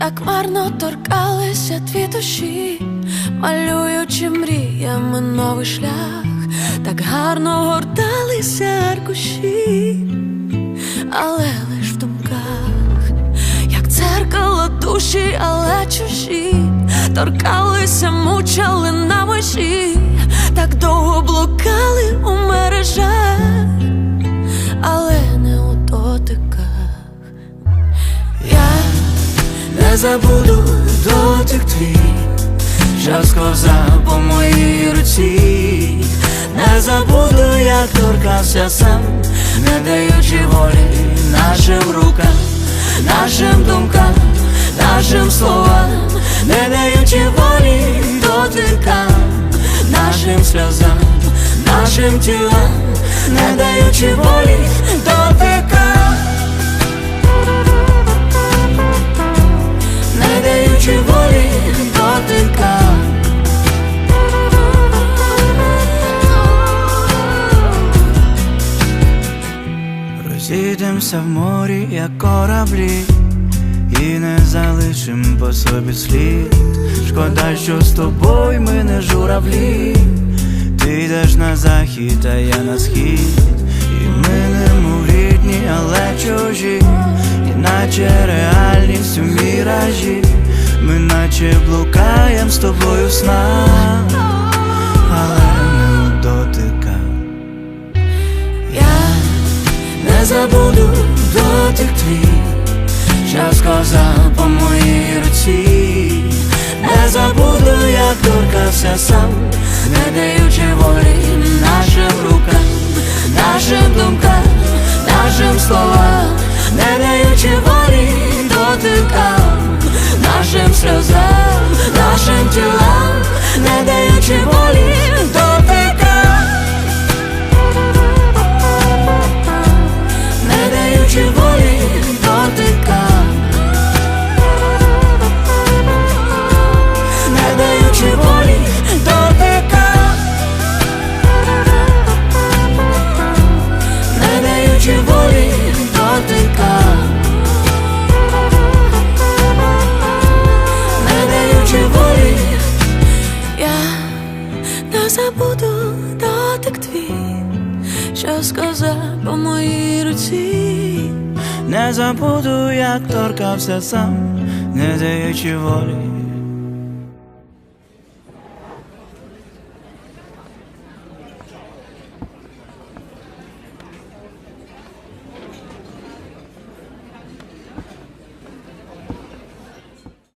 так марно торкалися дві душі, малюючи мріями новий шлях, так гарно горталися аркуші, але лиш в думках, як дзеркало душі, але чужі, торкалися, мучали на межі, Не забуду дотик твій, що сковзав по моїй руці, не забуду, як торкався сам, не даючи волі нашим рукам, нашим думкам, нашим словам, не даючи волі дотикам, нашим сльозам, нашим тілам, не даючи волі Розійдемося в морі, як кораблі, і не залишим по собі слід. Шкода, що з тобою ми не журавлі. Ти йдеш на захід, а я на схід. І ми не мов рідні, але чужі, іначе реальність у міражі. Ми наче блукаєм з тобою в снах, але Не забуду дотик твій, що сказав по моїй руці, не забуду, як торкався сам, не даючи волі нашим рукам, нашим думкам, нашим словам, не даючи волі дотикам, нашим сльозам, забуду дотик твій, що сказав по моїй руці. Не забуду, як торкався сам, не даючи волі